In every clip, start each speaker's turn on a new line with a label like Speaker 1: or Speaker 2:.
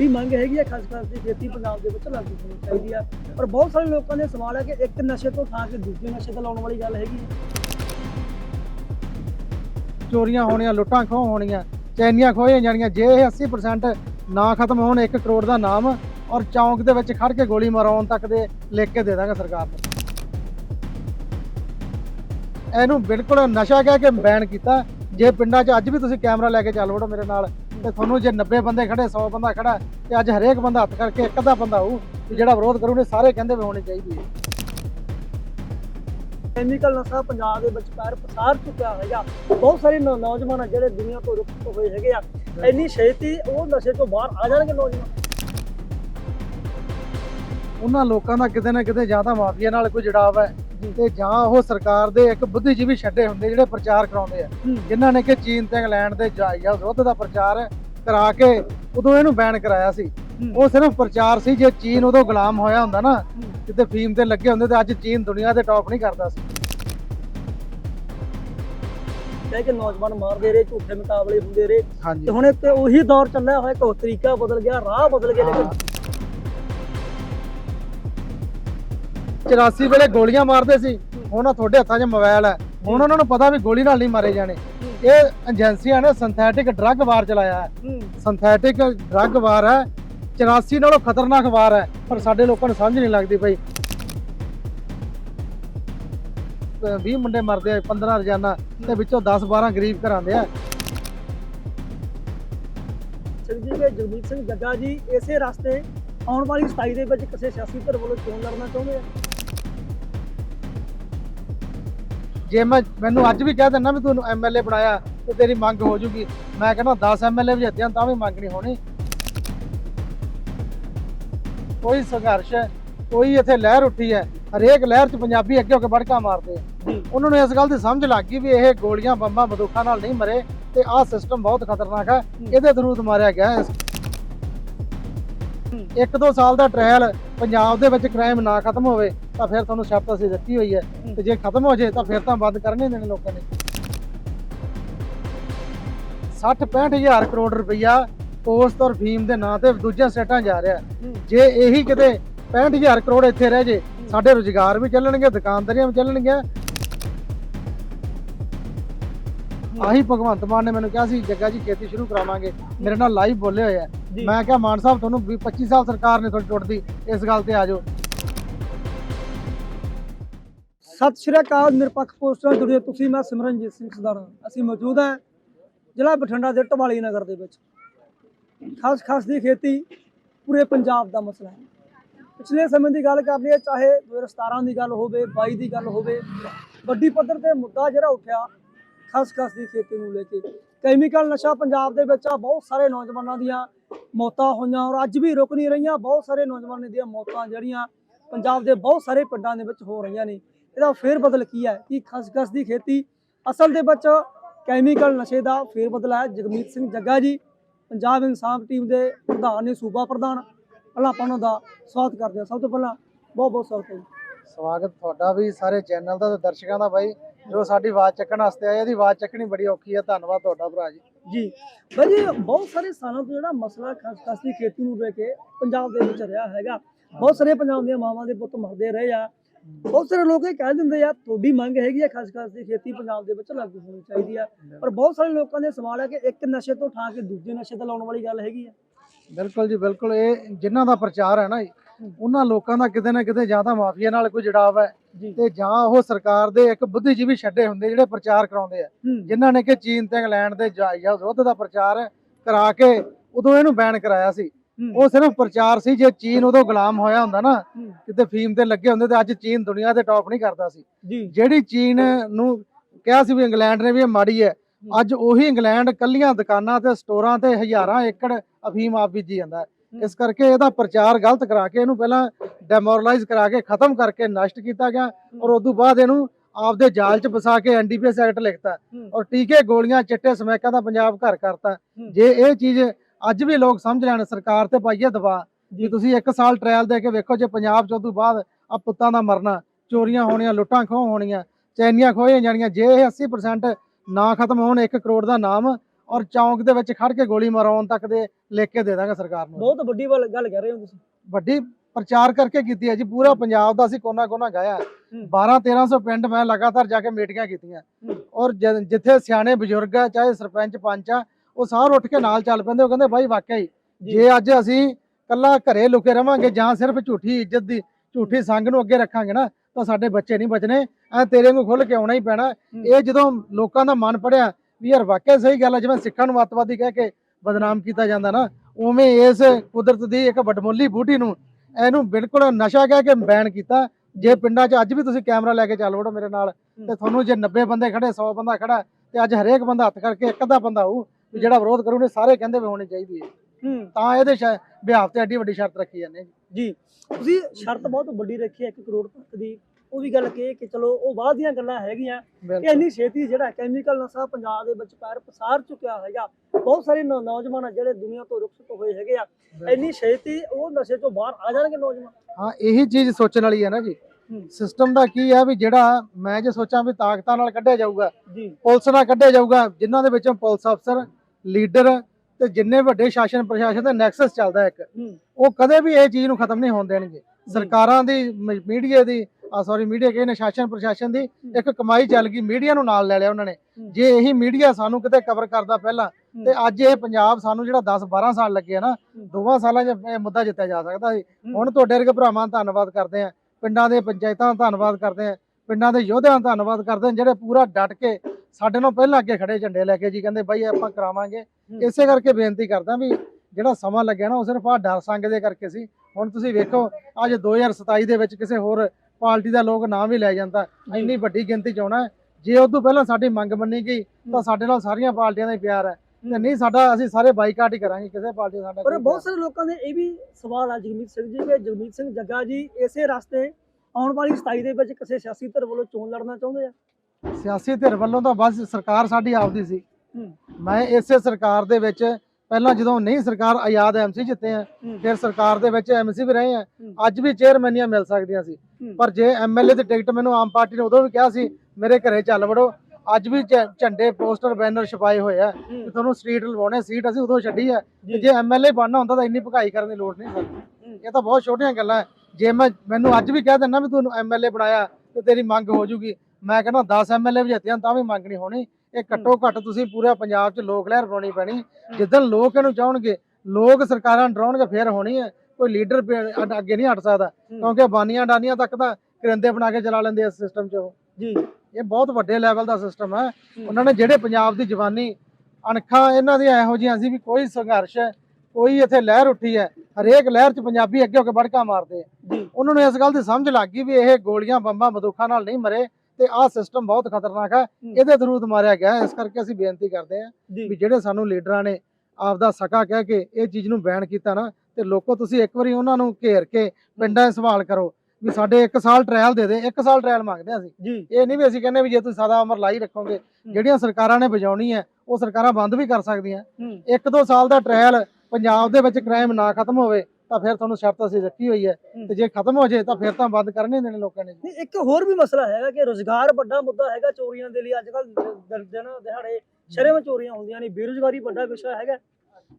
Speaker 1: ਤੁਹਾਡੀ ਮੰਗ ਹੈਗੀ ਹੈ ਖਾਸ ਦੀ ਖੇਤੀ ਪੰਜਾਬ ਦੇ ਵਿੱਚ ਲਾਗੂ ਹੋਣੀ ਚਾਹੀਦੀ ਹੈ ਪਰ ਬਹੁਤ ਸਾਰੇ ਲੋਕਾਂ ਦੇ ਸਵਾਲ ਹੈ ਕਿ ਇੱਕ ਨਸ਼ੇ ਤੋਂ ਠਾ ਕੇ ਦੂਜੇ ਨਸ਼ੇ ਤੇ ਲਾਉਣ ਵਾਲੀ ਗੱਲ ਹੈਗੀ
Speaker 2: ਚੋਰੀਆਂ ਹੋਣੀਆਂ, ਲੁੱਟਾਂ ਖੋਹ ਹੋਣੀਆਂ, ਚੈਨੀਆਂ ਖੋਹੀਆਂ ਜਾਣੀਆਂ, ਜੇ ਇਹ 80% ਨਾ ਖਤਮ ਹੋਣ 1 ਕਰੋੜ ਦਾ ਨਾਮ ਔਰ ਚੌਂਕ ਦੇ ਵਿੱਚ ਖੜ ਕੇ ਗੋਲੀ ਮਰਾਉਣ ਤੱਕ ਦੇ ਲਿਖ ਕੇ ਦੇ ਦਾਂਗੇ ਸਰਕਾਰ ਨੂੰ। ਇਹਨੂੰ ਬਿਲਕੁਲ ਨਸ਼ਾ ਕਹਿ ਕੇ ਬੈਨ ਕੀਤਾ। ਜੇ ਪਿੰਡਾਂ 'ਚ ਅੱਜ ਵੀ ਤੁਸੀਂ ਕੈਮਰਾ ਲੈ ਕੇ ਚੱਲ ਵੜੋ ਮੇਰੇ ਨਾਲ ਤੇ ਤੁਹਾਨੂੰ ਜੇ 90 ਬੰਦੇ ਖੜੇ 100 ਬੰਦਾ ਖੜਾ ਤੇ ਅੱਜ ਹਰੇਕ ਬੰਦਾ ਹੱਥ ਕਰਕੇ ਇੱਕ ਅੱਧਾ ਬੰਦਾ ਹੋਊ ਜਿਹੜਾ ਵਿਰੋਧ ਕਰੂਗੇ ਸਾਰੇ ਕਹਿੰਦੇ ਵੀ ਹੋਣੀ ਚਾਹੀਦੀ ਹੈ।
Speaker 1: ਕੈਮੀਕਲ ਨਸ਼ਾ ਪੰਜਾਬ ਦੇ ਵਿੱਚ ਪੈਰ ਪਸਾਰ ਚੁੱਕਿਆ ਹੈਗਾ। ਬਹੁਤ ਸਾਰੇ ਨੌਜਵਾਨ ਜਿਹੜੇ ਦੁਨੀਆ ਤੋਂ ਰੁੱਖ ਹੋਏ ਹੈਗੇ ਆ। ਇੰਨੀ ਛੇਤੀ ਉਹ ਨਸ਼ੇ ਤੋਂ ਬਾਹਰ ਆ ਜਾਣਗੇ ਨੌਜਵਾਨ।
Speaker 2: ਉਹਨਾਂ ਲੋਕਾਂ ਦਾ ਕਿਤੇ ਨਾ ਕਿਤੇ ਜਾਂ ਤਾਂ ਮਾਫੀਆ ਨਾਲ ਕੋਈ ਜੜਾਵ ਹੈ। ਤੇ ਜਾਂ ਉਹ ਸਰਕਾਰ ਦੇ ਇੱਕ ਬੁੱਧੀਜੀਵੀ ਛੱਡੇ ਹੁੰਦੇ ਜਿਹੜੇ ਪ੍ਰਚਾਰ ਕਰਾਉਂਦੇ ਆ। ਜਿਨ੍ਹਾਂ ਨੇ ਕਿ ਚੀਨ ਤੇ ਇੰਗਲੈਂਡ ਦੇ ਜਾਇਜ਼ ਵਿਰੋਧ ਦਾ ਪ੍ਰਚਾਰ ਕਰਾ ਕੇ ਉਦੋਂ ਇਹਨੂੰ ਬੈਨ ਕਰਾਇਆ ਸੀ। ਉਹ ਸਿਰਫ ਪ੍ਰਚਾਰ ਸੀ ਜੇ ਚੀਨ ਉਦੋਂ ਗੁਲਾਮ ਹੋਇਆ ਹੁੰਦਾ ਨਾ ਕਿਤੇ ਫੀਮ ਤੇ ਲੱਗੇ ਹੁੰਦੇ ਤੇ ਅੱਜ ਚੀਨ ਦੁਨੀਆ ਦੇ ਟੌਪ ਨਹੀਂ ਕਰਦਾ ਸੀ।
Speaker 1: ਕਹਿ ਕੇ ਨੌਜਵਾਨ ਮਾਰਦੇ ਰਹੇ ਝੂਠੇ ਮੁਕਾਬਲੇ ਹੁੰਦੇ ਰਹੇ। ਤੇ ਹੁਣ ਇੱਕ ਉਹੀ ਦੌਰ ਚੱਲਿਆ ਹੋਇਆ ਕਿ ਤਰੀਕਾ ਬਦਲ ਗਿਆ ਰਾਹ ਬਦਲ ਗਿਆ। ਲੇਕਿਨ
Speaker 2: 84 ਵੇਲੇ ਗੋਲੀਆਂ ਮਾਰਦੇ ਸੀ। ਹੁਣ ਆਹ ਤੁਹਾਡੇ ਹੱਥਾਂ 'ਚ ਮੋਬਾਈਲ ਹੈ। ਹੁਣ ਉਹਨਾਂ ਨੂੰ ਪਤਾ ਵੀ ਗੋਲੀ ਨਾਲ ਨਹੀਂ ਮਾਰੇ ਜਾਣੇ। ਇਹ ਏਜੰਸੀਆਂ ਨੇ ਸਿੰਥੈਟਿਕ ਡਰੱਗ ਵਾਰ ਚਲਾਇਆ ਹੈ। ਸਿੰਥੈਟਿਕ ਡਰੱਗ ਵਾਰ ਹੈ। 84 ਨਾਲੋਂ ਖਤਰਨਾਕ ਵਾਰ ਹੈ। ਪਰ ਸਾਡੇ ਲੋਕਾਂ ਨੂੰ ਸਮਝ ਨਹੀਂ ਲੱਗਦੀ ਪਈ। 20 ਮੁੰਡੇ ਮਰਦੇ ਆ 15 ਰੋਜ਼ਾਨਾ ਤੇ ਵਿੱਚੋਂ 10 12 ਗਰੀਬ ਘਰਾਂ ਦੇ ਆ।
Speaker 1: ਸਿੰਘ ਜੀ ਸਿੰਘ ਜੱਗਾ ਜੀ, ਇਸੇ ਰਸਤੇ ਆਉਣ ਵਾਲੀ 27 ਦੇ ਵਿੱਚ ਕਿਸੇ ਸਿਆਸੀ ਧਿਰ ਵੱਲੋਂ ਚੋਣ ਲੜਨਾ ਚਾਹੁੰਦੇ ਆ।
Speaker 2: ਜੇ ਮੈਂ ਮੈਨੂੰ ਅੱਜ ਵੀ ਕਹਿ ਦਿੰਦਾ ਵੀ ਤੁਹਾਨੂੰ ਐਮਐਲਏ ਬਣਾਇਆ ਤੇ ਤੇਰੀ ਮੰਗ ਹੋ ਜੂਗੀ ਮੈਂ ਕਹਿੰਦਾ 10 ਐਮਐਲਏ ਵੀ ਜਿੱਤਿਆਂ ਤਾਂ ਵੀ ਮੰਗ ਨਹੀਂ ਹੋਣੀ। ਕੋਈ ਸੰਘਰਸ਼ ਹੈ ਕੋਈ ਇੱਥੇ ਲਹਿਰ ਉੱਠੀ ਹੈ ਹਰੇਕ ਲਹਿਰ 'ਚ ਪੰਜਾਬੀ ਅੱਗੇ ਹੋ ਕੇ ਬੜਕਾ ਮਾਰਦੇ ਆ। ਉਹਨਾਂ ਨੂੰ ਇਸ ਗੱਲ ਦੀ ਸਮਝ ਲੱਗ ਗਈ ਵੀ ਇਹ ਗੋਲੀਆਂ ਬੰਬਾਂ ਬੰਦੂਕਾਂ ਨਾਲ ਨਹੀਂ ਮਰੇ ਤੇ ਆਹ ਸਿਸਟਮ ਬਹੁਤ ਖਤਰਨਾਕ ਹੈ ਇਹਦੇ ਥਰੂ ਮਾਰਿਆ ਗਿਆ ਹੈ ਇੱਕ ਦੋ ਸਾਲ ਦਾ ਟ੍ਰਾਇਲ ਪੰਜਾਬ ਦੇ ਵਿੱਚ ਕ੍ਰਾਈਮ ਨਾ ਖਤਮ ਹੋਵੇ ਤਾਂ ਫਿਰ ਤੁਹਾਨੂੰ ਸ਼ਰਤ ਅਸੀਂ ਦਿੱਤੀ ਹੋਈ ਹੈ। ਤੇ ਜੇ ਖਤਮ ਹੋ ਜੇ ਤਾਂ ਫਿਰ ਤਾਂ ਬੰਦ ਕਰਨੇ ਦੇਣੇ ਲੋਕਾਂ ਨੇ। 60 65000 ਕਰੋੜ ਰੁਪਈਆ ਪੋਸਟ ਔਰ ਫੀਮ ਦੇ ਨਾਂ ਤੇ ਦੂਜੇ ਸਟੇਟਾਂ ਜਾ ਰਿਹਾ। ਜੇ ਇਹੀ ਕਿਤੇ 65000 ਕਰੋੜ ਇੱਥੇ ਰਹਿ ਜੇ ਸਾਡੇ ਰੁਜ਼ਗਾਰ ਵੀ ਚੱਲਣਗੇ ਦੁਕਾਨਦਾਰੀਆਂ ਵੀ ਚੱਲਣਗੀਆਂ ਆਹੀ ਭਗਵੰਤ ਮਾਨ ਨੇ ਮੈਨੂੰ ਕਿਹਾ ਸੀ ਜੱਗਾ ਜੀ ਖੇਤੀ ਸ਼ੁਰੂ ਕਰਾਵਾਂਗੇ। ਮੇਰੇ ਨਾਲ ਲਾਈਵ ਬੋਲੇ ਹੋਏ ਆ।
Speaker 1: ਜੀ।
Speaker 2: ਮੈਂ ਕਿਹਾ ਮਾਨ ਸਾਹਿਬ ਤੁਹਾਨੂੰ 20 25 ਸਾਲ ਸਰਕਾਰ ਨੇ ਤੁਹਾਡੀ ਟੁੱਟਦੀ ਇਸ ਗੱਲ ਤੇ ਆ ਜਾਓ।
Speaker 1: ਸਤਿ ਸ਼੍ਰੀ ਅਕਾਲ ਨਿਰਪੱਖ ਪੋਸਟਰ ਜੁੜੇ ਤੁਸੀਂ ਮੈਂ ਸਿਮਰਨਜੀਤ ਸਿੰਘ ਸਦਾਣਾ ਅਸੀਂ ਮੌਜੂਦ ਹਾਂ ਜ਼ਿਲ੍ਹਾ ਬਠਿੰਡਾ ਦੇ ਢਵਾਲੀ ਨਗਰ ਦੇ ਵਿੱਚ। ਖਾਸ ਖਾਸ ਦੀ ਖੇਤੀ ਪੂਰੇ ਪੰਜਾਬ ਦਾ ਮਸਲਾ ਹੈ। ਪਿਛਲੇ ਸਮੇਂ ਦੀ ਗੱਲ ਕਰ ਲਈਏ ਚਾਹੇ 2017 ਦੀ ਗੱਲ ਹੋਵੇ 22 ਦੀ ਗੱਲ ਹੋਵੇ ਵੱਡੀ ਪੱਧਰ ਤੇ ਮੁੱਦਾ ਜਿਹੜਾ ਉੱਠਿਆ ਖਸਖਸ ਦੀ ਖੇਤੀ ਨੂੰ ਲੈ ਕੇ। ਕੈਮੀਕਲ ਨਸ਼ਾ ਪੰਜਾਬ ਦੇ ਵਿੱਚ ਆ, ਬਹੁਤ ਸਾਰੇ ਨੌਜਵਾਨਾਂ ਦੀਆਂ ਮੌਤਾਂ ਹੋਈਆਂ ਔਰ ਅੱਜ ਵੀ ਰੁਕ ਨਹੀਂ ਰਹੀਆਂ। ਬਹੁਤ ਸਾਰੇ ਨੌਜਵਾਨਾਂ ਦੀਆਂ ਮੌਤਾਂ ਜਿਹੜੀਆਂ ਪੰਜਾਬ ਦੇ ਬਹੁਤ ਸਾਰੇ ਪਿੰਡਾਂ ਦੇ ਵਿੱਚ ਹੋ ਰਹੀਆਂ ਨੇ। ਇਹਦਾ ਫੇਰ ਬਦਲ ਕੀ ਹੈ? ਕਿ ਖਸਖਸ ਦੀ ਖੇਤੀ? ਅਸਲ ਦੇ ਵਿੱਚ ਕੈਮੀਕਲ ਨਸ਼ੇ ਦਾ ਫੇਰ ਬਦਲ ਹੈ ਜਗਮੀਤ ਸਿੰਘ ਜੱਗਾ ਜੀ। ਪੰਜਾਬ ਇਨਸਾਫ ਟੀਮ ਦੇ ਪ੍ਰਧਾਨ ਨੇ ਸੂਬਾ ਪ੍ਰਧਾਨ। ਪਹਿਲਾਂ ਆਪਾਂ ਉਹਨਾਂ ਦਾ ਸਵਾਗਤ ਕਰਦੇ ਹਾਂ। ਸਭ ਤੋਂ ਪਹਿਲਾਂ ਬਹੁਤ ਬਹੁਤ ਸਵਾਗਤ ਹੈ
Speaker 2: ਸਵਾਗਤ ਤੁਹਾਡਾ ਵੀ ਸਾਰੇ ਚੈਨਲ ਦਾ ਤੇ ਦਰਸ਼ਕਾਂ ਦਾ ਬਾਈ। ਜੋ ਸਾਡੀ ਆਵਾਜ਼ ਚੱਕਣ ਵਾਸਤੇ ਆਏ ਇਹਦੀ ਆਵਾਜ਼ ਚੱਕਣੀ ਬੜੀ ਔਖੀ ਹੈ ਧੰਨਵਾਦ ਤੁਹਾਡਾ ਭਰਾ ਜੀ।
Speaker 1: ਜੀ ਬਾਈ ਜੀ ਬਹੁਤ ਸਾਰੇ ਸਾਲਾਂ ਤੋਂ ਜਿਹੜਾ ਮਸਲਾ ਦੀ ਖੇਤੀ ਨੂੰ ਲੈ ਕੇ ਪੰਜਾਬ ਦੇ ਵਿੱਚ ਰਿਹਾ ਹੈਗਾ। ਬਹੁਤ ਸਾਰੇ ਪੰਜਾਬ ਦੀਆਂ ਮਾਵਾਂ ਦੇ ਪੁੱਤ ਮਰਦੇ ਰਹੇ ਆ। ਬਹੁਤ ਸਾਰੇ ਲੋਕ ਇਹ ਕਹਿ ਦਿੰਦੇ ਆ ਤੁਹਾਡੀ ਮੰਗ ਹੈਗੀ ਆ ਖਸਖਸ ਦੀ ਖੇਤੀ ਪੰਜਾਬ ਦੇ ਵਿੱਚ ਲਾਗੂ ਹੋਣੀ ਚਾਹੀਦੀ ਆ। ਪਰ ਬਹੁਤ ਸਾਰੇ ਲੋਕਾਂ ਦੇ ਸਵਾਲ ਹੈ ਕਿ ਇੱਕ ਨਸ਼ੇ ਤੋਂ ਠਾ ਕੇ ਦੂਜੇ ਨਸ਼ੇ ਤੇ ਲਾਉਣ ਵਾਲੀ ਗੱਲ ਹੈਗੀ ਆ।
Speaker 2: ਬਿਲਕੁਲ ਜੀ ਬਿਲਕੁਲ। ਇਹ ਜਿਨ੍ਹਾਂ ਦਾ ਪ੍ਰਚਾਰ ਹੈ ਨਾ ਉਹਨਾਂ ਲੋਕਾਂ ਦਾ ਕਿਤੇ ਨਾ ਕਿਤੇ ਜਾਂ ਤਾਂ ਮਾਫੀਆ ਨਾਲ ਕੋਈ ਜੜਾਵ ਹੈ ਤੇ ਜਾਂ ਉਹ ਸਰਕਾਰ ਦੇ ਇੱਕ ਬੁੱਧੀਜੀਵੀ ਛੱਡੇ ਹੁੰਦੇ ਜਿਹੜੇ ਪ੍ਰਚਾਰ ਕਰਾਉਂਦੇ ਆ। ਜਿਨ੍ਹਾਂ ਨੇ ਕਿ ਚੀਨ ਤੇ ਇੰਗਲੈਂਡ ਦੇ ਜਾਇਜ਼ ਵਿਰੋਧ ਦਾ ਪ੍ਰਚਾਰ ਕਰਾ ਕੇ ਉਦੋਂ ਇਹਨੂੰ ਬੈਨ ਕਰਾਇਆ ਸੀ। ਉਹ ਸਿਰਫ ਪ੍ਰਚਾਰ ਸੀ ਜੇ ਚੀਨ ਉਦੋਂ ਗੁਲਾਮ ਹੋਇਆ ਹੁੰਦਾ ਨਾ ਕਿਤੇ ਫੀਮ ਤੇ ਲੱਗੇ ਹੁੰਦੇ ਤੇ ਅੱਜ ਚੀਨ ਦੁਨੀਆ ਦੇ ਟੌਪ ਨਹੀਂ ਕਰਦਾ ਸੀ। ਜਿਹੜੀ ਚੀਨ ਨੂੰ ਕਿਹਾ ਸੀ ਵੀ ਇੰਗਲੈਂਡ ਨੇ ਵੀ ਇਹ ਮਾੜੀ ਹੈ। ਅੱਜ ਉਹੀ ਇੰਗਲੈਂਡ ਕੱਲੀਆਂ ਦੁਕਾਨਾਂ ਤੇ ਸਟੋਰਾਂ ਤੇ ਹਜ਼ਾਰਾਂ ਏਕੜ ਅਫੀਮ ਆਪ ਬੀਜੀ ਜਾਂਦਾ ਹੈ। ਇਸ ਕਰਕੇ ਇਹਦਾ ਪ੍ਰਚਾਰ ਗਲਤ ਕਰਾ ਕੇ ਇਹਨੂੰ ਪਹਿਲਾਂ ਡੈਮੋਰਲਾਈਜ਼ ਕਰਾ ਕੇ ਖਤਮ ਕਰਕੇ ਨਸ਼ਟ ਕੀਤਾ ਗਿਆ ਔਰ ਉਸ ਤੋਂ ਬਾਅਦ ਇਹਨੂੰ ਆਪਦੇ ਜਾਲ 'ਚ ਫਸਾ ਕੇ ਐਨਡੀਪੀਐਸ ਐਕਟ ਲਿਖਤਾ ਔਰ ਟੀਕੇ ਗੋਲੀਆਂ ਚਿੱਟੇ ਸਮੈਕਾਂ ਦਾ ਪੰਜਾਬ ਘਰ ਕਰਤਾ। ਜੇ ਇਹ ਚੀਜ਼ ਅੱਜ ਵੀ ਲੋਕ ਸਮਝ ਲੈਣ ਸਰਕਾਰ ਤੇ ਪਾਈਏ ਦਬਾਅ ਵੀ ਤੁਸੀਂ ਇੱਕ ਸਾਲ ਟ੍ਰਾਇਲ ਦੇ ਕੇ ਵੇਖੋ ਜੇ ਪੰਜਾਬ 'ਚ ਉਸ ਤੋਂ ਬਾਅਦ ਆ ਪੁੱਤਾਂ ਦਾ ਮਰਨਾ ਚੋਰੀਆਂ ਹੋਣੀਆਂ ਲੁੱਟਾਂ ਖੋਹ ਹੋਣੀਆਂ ਚੈਨੀਆਂ ਖੋਹੀਆਂ ਜਾਣੀਆਂ ਜੇ ਇਹ 80% ਨਾ ਖਤਮ ਹੋਣ 1 ਕਰੋੜ ਦਾ ਨਾਮ ਔਰ ਚੌਂਕ ਦੇ ਵਿੱਚ ਖੜ ਕੇ ਗੋਲੀ ਮਰਾਉਣ ਤੱਕ ਦੇ ਲਿਖ ਕੇ ਦੇ ਦਾਂਗੇ ਸਰਕਾਰ ਨੂੰ।
Speaker 1: ਬਹੁਤ ਵੱਡੀ ਵੱਲ- ਗੱਲ ਕਹਿ ਰਹੇ ਹੋ ਤੁਸੀਂ।
Speaker 2: ਵੱਡੀ ਪ੍ਰਚਾਰ ਕਰਕੇ ਕੀਤੀ ਹੈ ਜੀ। ਪੂਰਾ ਪੰਜਾਬ ਦਾ ਅਸੀਂ ਕੋਨਾ ਕੋਨਾ ਗਾਇਆ 12 1300 ਪਿੰਡ ਮੈਂ ਲਗਾਤਾਰ ਜਾ ਕੇ ਮੀਟਿੰਗਾਂ ਕੀਤੀਆਂ।
Speaker 1: ਹੂੰ।
Speaker 2: ਔਰ ਜ- ਜਿੱਥੇ ਸਿਆਣੇ ਬਜ਼ੁਰਗ ਆ ਚਾਹੇ ਸਰਪੰਚ ਪੰਚ ਆ ਉਹ ਸਾਰ ਉੱਠ ਕੇ ਨਾਲ ਚੱਲ ਪੈਂਦੇ। ਉਹ ਕਹਿੰਦੇ ਬਾਈ ਵਾਕਿਆ ਹੀ
Speaker 1: ਜੀ।
Speaker 2: ਜੇ ਅੱਜ ਅਸੀਂ ਕੱਲਾ ਘਰੇ ਲੁਕੇ ਰਵਾਂਗੇ ਜਾਂ ਸਿਰਫ ਝੂਠੀ ਇੱਜ਼ਤ ਦੀ ਝੂਠੀ ਸੰਗ ਨੂੰ ਅੱਗੇ ਰੱਖਾਂਗੇ ਨਾ ਤਾਂ ਸਾਡੇ ਬੱਚੇ ਨਹੀਂ ਬਚਨੇ ਐ ਤੇਰੇ ਨੂੰ ਖੁੱਲ ਕੇ ਆਉਣਾ ਹੀ ਪੈਣਾ। ਇਹ ਜਦੋਂ ਲੋਕਾਂ ਦਾ ਮਨ ਪੜਿਆ ਵੀ ਯਾਰ ਵਾਕਿਆ ਸਹੀ ਗੱਲ ਹੈ ਜਿਵੇਂ ਸਿੱਖਾਂ ਨੂੰ ਅੱਤਵਾਦੀ ਕਹਿ ਕੇ ਬਦਨਾਮ ਕੀਤਾ ਜਾਂਦਾ ਨਾ ਉਵੇਂ ਇਸ ਕੁਦਰਤ ਦੀ ਇੱਕ ਵੱਡਮੁੱਲੀ ਬੂਟੀ ਨੂੰ ਇਹਨੂੰ ਬਿਲਕੁਲ ਨਸ਼ਾ ਕਹਿ ਕੇ ਬੈਨ ਕੀਤਾ। ਜੇ ਪਿੰਡਾਂ 'ਚ ਅੱਜ ਵੀ ਤੁਸੀਂ ਕੈਮਰਾ ਲੈ ਕੇ ਚੱਲ ਵੜੋ ਮੇਰੇ ਨਾਲ ਤੇ ਤੁਹਾਨੂੰ ਜੇ 90 ਬੰਦੇ ਖੜੇ 100 ਬੰਦਾ ਖੜਾ ਤੇ ਅੱਜ ਹਰੇਕ ਬੰਦਾ ਹੱਥ ਕਰਕੇ ਇੱਕ ਅੱਧਾ ਬੰਦਾ ਹੋਊ ਜਿਹੜਾ ਵਿਰੋਧ ਕਰੂ ਨੇ ਸਾਰੇ ਕਹਿੰਦੇ ਵੀ ਹੋਣੀ ਚਾਹੀਦੀ ਹੈ। ਤਾਂ ਇਹਦੇ ਵਿਹਾਰ ਤੇ ਐਡੀ ਵੱਡੀ ਸ਼ਰਤ ਰੱਖੀ ਜਾਂਦੇ ਜੀ।
Speaker 1: ਤੁਸੀਂ ਸ਼ਰਤ ਬਹੁਤ ਵੱਡੀ ਰੱਖੀ ਹੈ 1 ਕਰੋੜ ਤੱਕ ਦੀ ਉਹ ਵੀ ਗੱਲ ਕਹੇ ਕਿ ਚਲੋ ਉਹ ਬਾਅਦ ਦੀਆਂ ਗੱਲਾਂ ਹੈਗੀਆਂ। ਕਿ ਇੰਨੀ ਛੇਤੀ ਜਿਹੜਾ ਕੈਮੀਕਲ ਨਸ਼ਾ ਪੰਜਾਬ ਦੇ ਵਿੱਚ ਪੈਰ ਪਸਾਰ ਚੁੱਕਿਆ ਹੈਗਾ। ਬਹੁਤ ਸਾਰੇ ਨੌਜਵਾਨ ਆ ਜਿਹੜੇ ਦੁਨੀਆ ਤੋਂ ਰੁਖਸਤ ਹੋਏ ਹੈਗੇ ਆ। ਇੰਨੀ ਛੇਤੀ ਉਹ ਨਸ਼ੇ ਤੋਂ ਬਾਹਰ ਆ ਜਾਣਗੇ ਨੌਜਵਾਨ।
Speaker 2: ਹਾਂ ਇਹੀ ਚੀਜ਼ ਸੋਚਣ ਵਾਲੀ ਹੈ ਨਾ ਜੀ। ਸਿਸਟਮ ਦਾ ਕੀ ਹੈ ਵੀ ਜਿਹੜਾ ਮੈਂ ਜੇ ਸੋਚਾਂ ਵੀ ਤਾਕਤਾਂ ਨਾਲ ਕੱਢਿਆ ਜਾਊਗਾ
Speaker 1: ਜੀ।
Speaker 2: ਪੁਲਿਸ ਨਾਲ ਕੱਢਿਆ ਜਾਊਗਾ ਜਿਨ੍ਹਾਂ ਦੇ ਵਿੱਚੋਂ ਪੁਲਿਸ ਅਫਸਰ ਲੀਡਰ ਤੇ ਜਿੰਨੇ ਵੱਡੇ ਸ਼ਾਸਨ ਪ੍ਰਸ਼ਾਸਨ ਦਾ ਨੈਕਸਸ ਚੱਲਦਾ ਇੱਕ ਉਹ ਕਦੇ ਵੀ ਇਹ ਚੀਜ਼ ਨੂੰ ਖਤਮ ਨਹੀਂ ਹੋਣ ਦੇਣਗੇ। ਸਰਕਾਰਾਂ ਦੀ ਮੀਡੀਆ ਦੀ ਆ ਸੌਰੀ ਮੀਡੀਆ ਕਹਿੰਦੇ ਸ਼ਾਸਨ ਪ੍ਰਸ਼ਾਸਨ ਦੀ ਇੱਕ ਕਮਾਈ ਚੱਲ ਗਈ ਮੀਡੀਆ ਨੂੰ ਨਾਲ ਲੈ ਲਿਆ ਉਹਨਾਂ ਨੇ। ਜੇ ਇਹੀ ਮੀਡੀਆ ਸਾਨੂੰ ਕਿਤੇ ਕਵਰ ਕਰਦਾ ਪਹਿਲਾਂ, ਤੇ ਅੱਜ ਇਹ ਪੰਜਾਬ ਸਾਨੂੰ ਜਿਹੜਾ 10 12 ਸਾਲ ਲੱਗੇ ਆ ਨਾ, ਦੋਵਾਂ ਸਾਲਾਂ 'ਚ ਇਹ ਮੁੱਦਾ ਜਿੱਤਿਆ ਜਾ ਸਕਦਾ ਸੀ। ਹੁਣ ਤੁਹਾਡੇ ਵਰਗੇ ਭਰਾਵਾਂ ਦਾ ਧੰਨਵਾਦ ਕਰਦੇ ਆ, ਪਿੰਡਾਂ ਦੇ ਪੰਚਾਇਤਾਂ ਦਾ ਧੰਨਵਾਦ ਕਰਦੇ ਆ, ਪਿੰਡਾਂ ਦੇ ਯੋਧਿਆਂ ਦਾ ਧੰਨਵਾਦ ਕਰਦੇ ਆ, ਜਿਹੜੇ ਪੂਰਾ ਡਟ ਕੇ ਸਾਡੇ ਨਾਲ ਪਹਿਲਾਂ ਅੱਗੇ ਖੜੇ ਝੰਡੇ ਲੈ ਕੇ ਜੀ, ਕਹਿੰਦੇ ਬਾਈ ਆਪਾਂ ਕਰਾਵਾਂਗੇ। ਇਸੇ ਕਰਕੇ ਬੇਨਤੀ ਕਰਦਾ ਵੀ ਜਿਹੜਾ ਸਮਾਂ ਲੱਗਿਆ ਨਾ, ਉਹ ਸਿਰਫ ਆ ਡਰ ਸੰਗ ਦੇ ਕਰਕੇ ਸੀ। ਹੁਣ ਤੁਸੀਂ ਵੇਖੋ, ਅੱਜ 2027 ਦੇ ਵਿੱਚ ਕਿਸੇ ਹੋਰ ਪਾਰਟੀ ਦਾ ਲੋਕ ਨਾਂ ਵੀ ਲੈ ਜਾਂਦਾ ਇੰਨੀ ਵੱਡੀ ਗਿਣਤੀ ਚ ਆਉਣਾ। ਜੇ ਉਸ ਤੋਂ ਪਹਿਲਾਂ ਸਾਡੀ ਮੰਗ ਮੰਨੀ ਗਈ ਤਾਂ ਸਾਡੇ ਨਾਲ ਸਾਰੀਆਂ ਪਾਰਟੀਆਂ ਦਾ ਹੀ ਪਿਆਰ ਹੈ ਤੇ ਨਹੀਂ ਸਾਡਾ ਅਸੀਂ ਸਾਰੇ ਬਾਈਕਾਟ ਹੀ ਕਰਾਂਗੇ ਕਿਸੇ ਪਾਰਟੀ ਸਾਡਾ
Speaker 1: ਪਰ ਬਹੁਤ ਸਾਰੇ ਲੋਕਾਂ ਦੇ ਇਹ ਵੀ ਸਵਾਲ ਆ ਜਗਮੀਤ ਸਿੰਘ ਜੀ ਕਿ ਜਗਮੀਤ ਸਿੰਘ ਜੱਗਾ ਜੀ ਇਸੇ ਰਸਤੇ ਆਉਣ ਵਾਲੀ 27 ਦੇ ਵਿੱਚ ਕਿਸੇ ਸਿਆਸੀ ਧਿਰ ਵੱਲੋਂ ਚੋਣ ਲੜਨਾ ਚਾਹੁੰਦੇ ਆ
Speaker 2: ਸਿਆਸੀ ਧਿਰ ਵੱਲੋਂ ਤਾਂ ਬਸ ਸਰਕਾਰ ਸਾਡੀ ਆਪਦੀ ਸੀ। ਮੈਂ ਇਸੇ ਸਰਕਾਰ ਦੇ ਵਿੱਚ ਪਹਿਲਾਂ ਜਦੋਂ ਨਹੀਂ ਸਰਕਾਰ ਆਜ਼ਾਦ ਐਮਸੀ ਜਿੱਤੇ ਆ। ਫਿਰ ਸਰਕਾਰ ਦੇ ਵਿੱਚ ਐਮਸੀ ਵੀ ਰਹੇ ਆ। ਅੱਜ ਵੀ ਚੇਅਰਮੈਨੀਆਂ ਮਿਲ ਸਕਦੀਆਂ ਸੀ। ਪਰ ਜੇ ਐਮਐਲਏ ਦੀ ਟਿਕਟ ਮੈਨੂੰ ਆਮ ਪਾਰਟੀ ਨੇ ਉਦੋਂ ਵੀ ਕਿਹਾ ਸੀ ਮੇਰੇ ਘਰੇ ਚੱਲ ਵੜੋ। ਅੱਜ ਵੀ ਝੰਡੇ ਪੋਸਟਰ ਬੈਨਰ ਛਪਾਏ ਹੋਏ ਆ ਕਿ ਤੁਹਾਨੂੰ ਸਟਰੀਟ ਲਵਾਉਣੇ ਸੀਟ ਅਸੀਂ ਉਦੋਂ ਛੱਡੀ ਆ। ਜੇ। ਐਮਐਲਏ ਬਣਨਾ ਹੁੰਦਾ ਤਾਂ ਇੰਨੀ ਭਕਾਈ ਕਰਨ ਦੀ ਲੋੜ ਨਹੀਂ ਸੀ ਇਹ ਤਾਂ ਬਹੁਤ ਛੋਟੀਆਂ ਗੱਲਾਂ। ਜੇ ਮੈਂ ਮੈਨੂੰ ਅੱਜ ਵੀ ਕਹਿ ਦਿੰਦਾ ਵੀ ਤੂੰ ਐਮਐਲਏ ਬਣਾਇਆ ਤੇ ਤੇਰੀ ਮੰਗ ਹੋ ਜੂਗੀ। ਮੈਂ ਕਹਿੰਦਾ 10 ਐਮਐਲਏ ਵੀ ਜਿੱਤਿਆਂ ਤਾਂ ਵੀ ਮੰਗ ਨਹੀਂ ਹੋਣੀ। ਇਹ ਘੱਟੋ ਘੱਟ ਤੁਸੀਂ ਪੂਰੇ ਪੰਜਾਬ 'ਚ ਲੋਕ ਲਹਿਰ ਬਣਾਉਣੀ ਪੈਣੀ। ਜਿੱਦਣ ਲੋਕ ਇਹਨੂੰ ਚਾਹਣਗੇ ਲੋਕ ਸਰਕਾਰਾਂ ਡਰਾਉਣਗੇ ਫੇਰ ਹੋਣੀ ਹੈ ਕੋਈ ਲੀਡਰ ਅੱਗੇ ਨਹੀਂ ਹਟ ਸਕਦਾ ਕਿਉਂਕਿ ਬਾਨੀਆਂ ਡਾਨੀਆਂ ਤੱਕ ਤਾਂ ਕਰਿੰਦੇ ਬਣਾ ਕੇ ਚਲਾ ਲੈਂਦੇ ਇਸ ਸਿਸਟਮ 'ਚ ਉਹ।
Speaker 1: ਜੀ।
Speaker 2: ਇਹ ਬਹੁਤ ਵੱਡੇ ਲੈਵਲ ਦਾ ਸਿਸਟਮ ਹੈ। ਉਹਨਾਂ ਨੇ ਜਿਹੜੇ ਪੰਜਾਬ ਦੀ ਜਵਾਨੀ ਅਣਖਾਂ ਇਹਨਾਂ ਦੀਆਂ ਇਹੋ ਜਿਹੀਆਂ ਸੀ ਵੀ ਕੋਈ ਸੰਘਰਸ਼ ਹੈ ਕੋਈ ਇੱਥੇ ਲਹਿਰ ਉੱਠੀ ਹੈ ਹਰੇਕ ਲਹਿਰ 'ਚ ਪੰਜਾਬੀ ਅੱਗੇ ਹੋ ਕੇ ਬੜਕਾ ਮਾਰਦੇ ਆ।
Speaker 1: ਜੀ।
Speaker 2: ਉਹਨਾਂ ਨੂੰ ਇਸ ਗੱਲ ਦੀ ਸਮਝ ਲੱਗ ਗਈ ਵੀ ਇਹ ਗੋਲੀਆਂ ਬੰਬਾਂ ਬੰਦੂਕਾਂ ਨਾਲ ਨਹੀਂ ਮਰੇ ਤੇ ਆਹ ਸਿਸਟਮ ਬਹੁਤ ਖਤਰਨਾਕ ਹੈ। ਇਹਦੇ ਥਰੂ ਮਾਰਿਆ ਗਿਆ ਹੈ। ਇਸ ਕਰਕੇ ਅਸੀਂ ਬੇਨਤੀ ਕਰਦੇ ਹਾਂ ਵੀ
Speaker 1: ਜੀ
Speaker 2: ਜਿਹੜੇ ਸਾਨੂੰ ਲੀਡਰਾਂ ਨੇ ਆਪਦਾ ਸਕਾ ਕਹਿ ਕੇ ਇਹ ਚੀਜ਼ ਨੂੰ ਬੈਨ ਕੀਤਾ ਨਾ ਤੇ ਲੋਕੋ ਤੁਸੀਂ ਇੱਕ ਵਾਰੀ ਉਹਨਾਂ ਨੂੰ ਘੇਰ ਕੇ ਪਿੰਡਾਂ 'ਚ ਸਵਾਲ ਕਰੋ ਵੀ ਸਾਡੇ 1 ਸਾਲ ਟ੍ਰਾਇਲ ਦੇ ਦੇ 1 ਸਾਲ ਟ੍ਰਾਇਲ ਮੰਗਦੇ ਅਸੀਂ।
Speaker 1: ਜੀ।
Speaker 2: ਇਹ ਨਹੀਂ ਵੀ ਅਸੀਂ ਕਹਿੰਦੇ ਵੀ ਜੇ ਤੁਸੀਂ ਸਦਾ ਉਮਰ ਲਾਈ ਰੱਖੋਗੇ ਜਿਹੜੀਆਂ ਸਰਕਾਰਾਂ ਨੇ ਵਜਾਉਣੀ ਹੈ ਉਹ ਸਰਕਾਰਾਂ ਬੰਦ ਵੀ ਕਰ ਸਕਦੀਆਂ।
Speaker 1: ਹੂੰ।
Speaker 2: ਇੱਕ ਦੋ ਸਾਲ ਦਾ ਟ੍ਰਾਇਲ ਪੰਜਾਬ ਦੇ ਵਿੱਚ ਕ੍ਰਾਈਮ ਨਾ ਖਤਮ ਹੋਵੇ ਤਾਂ ਫਿਰ ਤੁਹਾਨੂੰ ਸ਼ਰਤ ਅਸੀਂ ਰੱਖੀ ਹੋਈ ਹੈ। ਤੇ ਜੇ ਖਤਮ ਹੋ ਜੇ ਤਾਂ ਫਿਰ ਤਾਂ ਬੰਦ ਕਰਨ ਦੇਣੇ ਲੋਕਾਂ ਨੇ।
Speaker 1: ਨਹੀਂ ਇੱਕ ਹੋਰ ਵੀ ਮਸਲਾ ਹੈਗਾ ਕਿ ਰੋਜ਼ਗਾਰ ਵੱਡਾ ਮੁੱਦਾ ਹੈਗਾ ਚੋਰੀਆਂ ਦੇ ਲਈ। ਅੱਜ ਕੱਲ ਦਿਨ ਦਿਹਾੜੇ ਸ਼ਰਮ ਚੋਰੀਆਂ ਹੁੰਦੀਆਂ ਨੇ ਬੇਰੁਜ਼ਗਾਰੀ ਵੱਡਾ ਵਿਸ਼ਾ ਹੈਗਾ।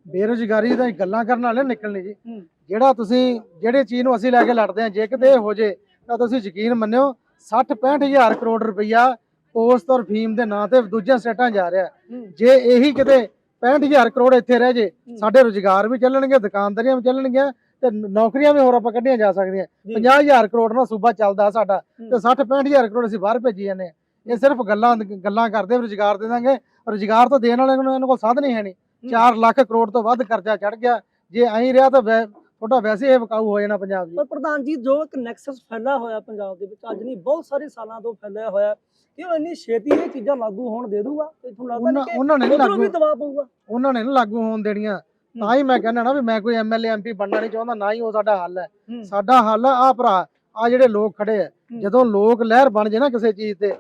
Speaker 2: ਬੇਰੁਜ਼ਗਾਰੀ ਦਾ ਗੱਲਾਂ ਕਰਨ ਵਾਲੇ ਨਿਕਲਣੀ ਜੀ। ਜਿਹੜਾ ਤੁਸੀਂ ਜਿਹੜੇ ਚੀਜ਼ ਨੂੰ ਅਸੀਂ ਲੈ ਕੇ ਲੜਦੇ ਹਾਂ ਜੇ ਕਿਤੇ ਹੋ ਜੇ ਤਾਂ ਤੁਸੀਂ ਯਕੀਨ ਮੰਨਿਓ 60 65 ਹਜ਼ਾਰ ਕਰੋੜ ਰੁਪਈਆ ਪੋਸਟ ਔਰ ਫੀਮ ਦੇ ਨਾਂ ਤੇ ਦੂਜੀਆਂ ਸਟੇਟਾਂ ਜਾ ਰਿਹਾ ਜੇ ਇਹੀ ਕਿਤੇ 65 ਹਜ਼ਾਰ ਕਰੋੜ ਇੱਥੇ ਰਹਿ ਜੇ ਸਾਡੇ ਰੁਜ਼ਗਾਰ ਵੀ ਚੱਲਣਗੇ ਦੁਕਾਨਦਾਰੀਆਂ ਵੀ ਚੱਲਣਗੀਆਂ ਤੇ ਨੌਕਰੀਆਂ ਵੀ ਹੋਰ ਆਪਾਂ ਕੱਢੀਆਂ ਜਾ ਸਕਦੀਆਂ
Speaker 1: ਜੀ।
Speaker 2: 50 ਹਜ਼ਾਰ ਕਰੋੜ ਨਾਲ ਸੂਬਾ ਚੱਲਦਾ ਸਾਡਾ। ਤੇ 60 65 ਹਜ਼ਾਰ ਕਰੋੜ ਅਸੀਂ ਬਾਹਰ ਭੇਜੀ ਜਾਂਦੇ। ਇਹ ਸਿਰਫ ਗੱਲਾਂ ਗੱਲਾਂ ਕਰਦੇ ਰੁਜ਼ਗਾਰ ਦੇ ਦਾਂਗੇ ਰੁਜ਼ਗਾਰ ਤਾਂ ਦੇਣ ਵਾਲੇ ਨੂੰ ਇਹਨਾਂ ਕੋਲ ਸਾਧਨ ਹੀ ਹੈ ਨਹੀਂ 4 ਲੱਖ ਕਰੋੜ ਤੋਂ ਵੱਧ ਕਰਜ਼ਾ ਚੜ ਗਿਆ। ਜੇ ਐਂ ਰਿਹਾ ਤਾਂ ਤੁਹਾਡਾ ਵੈਸੇ ਇਹ ਵਿਕਾਊ ਹੋ ਜਾਣਾ ਪੰਜਾਬ ਜੀ।
Speaker 1: ਪਰ ਪ੍ਰਧਾਨ ਜੀ ਜੋ ਇੱਕ ਨੈਕਸਸ ਫੈਲਾ ਹੋਇਆ ਪੰਜਾਬ ਦੇ ਵਿੱਚ ਅੱਜ ਨਹੀਂ ਬਹੁਤ ਸਾਰੇ ਸਾਲਾਂ ਤੋਂ ਫੈਲਿਆ ਹੋਇਆ ਕਿ ਉਹ ਇੰਨੀ ਛੇਤੀ ਇਹ ਚੀਜ਼ਾਂ ਲਾਗੂ ਹੋਣ ਦੇ ਦੂਗਾ ਤੇ ਤੁਹਾਨੂੰ ਲੱਗਦਾ
Speaker 2: ਉਹਨਾਂ
Speaker 1: ਨਹੀਂ ਕਿ
Speaker 2: ਉਹਨਾਂ ਨੇ
Speaker 1: ਵੀ
Speaker 2: ਲਾਗੂ
Speaker 1: ਦਬਾਅ ਪਊਗਾ?
Speaker 2: ਉਹਨਾਂ ਨੇ ਨੀ ਲਾਗੂ ਹੋਣ ਦੇਣੀਆਂ। ਤਾਂ ਹੀ ਮੈਂ ਕਹਿੰਦਾ ਨਾ ਵੀ ਮੈਂ ਕੋਈ ਐਮਐਲਏ ਐਮਪੀ ਬਣਨਾ ਨਹੀਂ ਚਾਹੁੰਦਾ ਨਾ ਹੀ ਉਹ ਸਾਡਾ ਹੱਲ ਹੈ। ਸਾਡਾ ਹੱਲ ਆ ਭਰਾ ਆ ਜਿਹੜੇ ਲੋਕ ਖੜੇ ਆ
Speaker 1: ਹੂੰ।
Speaker 2: ਜਦੋਂ ਲੋਕ ਲਹਿਰ ਬਣ ਜੇ ਨਾ ਕਿਸੇ ਚੀਜ਼ ਤੇ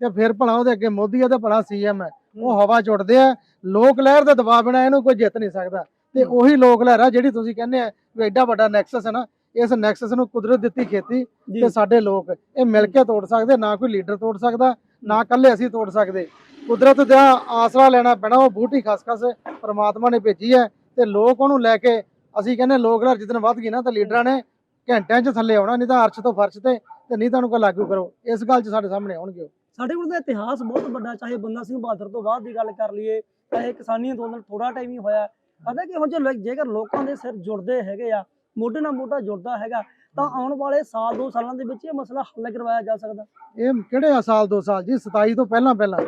Speaker 2: ਤੇ ਫਿਰ ਭਲਾ ਉਹਦੇ ਅੱਗੇ ਮੋਦੀ ਆ ਤੇ ਭਲਾ ਸੀਐਮ ਹੈ। ਉਹ ਹਵਾ ਉੱਡਦੇ ਆ ਲੋਕ ਲਹਿਰ ਦੇ ਦਬਾਅ ਬਿਨਾ ਇਹਨੂੰ ਕੋਈ ਜਿੱਤ ਨਹੀਂ ਸਕਦਾ। ਤੇ। ਉਹੀ ਲੋਕ ਲਹਿਰ ਆ ਜਿਹੜੀ ਤੁਸੀਂ ਕਹਿੰਦੇ ਆ ਵੀ ਐਡਾ ਵੱਡਾ ਨੈਕਸਸ ਹੈ ਨਾ ਇਸ ਨੈਕਸਸ ਨੂੰ ਕੁਦਰਤ ਦਿੱਤੀ ਖੇਤੀ ਤੇ ਸਾਡੇ ਲੋਕ ਇਹ ਮਿਲ ਕੇ ਤੋੜ ਸਕਦੇ ਨਾ ਕੋਈ ਲੀਡਰ ਤੋੜ ਸਕਦਾ ਨਾ ਇਕੱਲੇ ਅਸੀਂ ਤੋੜ ਸਕਦੇ। ਕੁਦਰਤ ਦਾ ਆਸਰਾ ਲੈਣਾ ਪੈਣਾ ਉਹ ਬੂਟੀ ਖਸਖਸ ਪ੍ਰਮਾਤਮਾ ਨੇ ਭੇਜੀ ਹੈ ਤੇ ਲੋਕ ਉਹਨੂੰ ਲੈ ਕੇ ਅਸੀਂ ਕਹਿੰਦੇ ਲੋਕ ਲਹਿਰ ਜਿੱਦਣ ਵੱਧ ਗਈ ਨਾ ਤਾਂ ਲੀਡਰਾਂ ਨੇ ਘੰਟਿਆਂ 'ਚ ਥੱਲੇ ਆਉਣਾ ਨਹੀਂ ਤਾਂ ਅਰਸ਼ ਤੋਂ ਫਰਸ਼ ਤੇ ਤੇ ਨਹੀਂ ਤਾਂ ਉਹਨੂੰ ਕੋਈ ਲਾਗੂ ਕਰੋ। ਇਸ ਗੱਲ 'ਚ ਸਾਡੇ ਸਾਹਮਣੇ ਆਉਣਗੇ।
Speaker 1: ਸਾਡੇ ਕੋਲ ਤਾਂ ਇਤਿਹਾਸ ਬਹੁਤ ਵੱਡਾ ਚਾਹੇ ਬੰਦਾ ਸਿੰਘ ਬਹਾਦਰ ਤੋਂ ਬਾਅਦ ਦੀ ਗੱਲ ਕਰ ਲਈਏ ਚਾਹੇ ਕਿਸਾਨੀ ਅੰਦੋਲਨ ਥੋੜਾ ਟਾਈਮ ਹੀ ਹੋਇਆ ਪਤਾ ਕਿ ਹੁਣ ਜੇ ਜੇਕਰ ਲੋਕਾਂ ਦੇ ਸਿਰ ਜੁੜਦੇ ਹੈਗੇ ਆ ਮੋਢੇ ਨਾਲ ਮੋਢਾ ਜੁੜਦਾ ਹੈਗਾ ਤਾਂ ਆਉਣ ਵਾਲੇ ਸਾਲ ਦੋ ਸਾਲਾਂ ਦੇ ਵਿੱਚ ਇਹ ਮਸਲਾ ਹੱਲ ਕਰਵਾਇਆ ਜਾ ਸਕਦਾ।
Speaker 2: ਇਹ ਕਿਹੜੇ ਆ ਸਾਲ ਦੋ ਸਾਲ ਜੀ? 27 ਤੋਂ ਪਹਿਲਾਂ ਪਹਿਲਾਂ।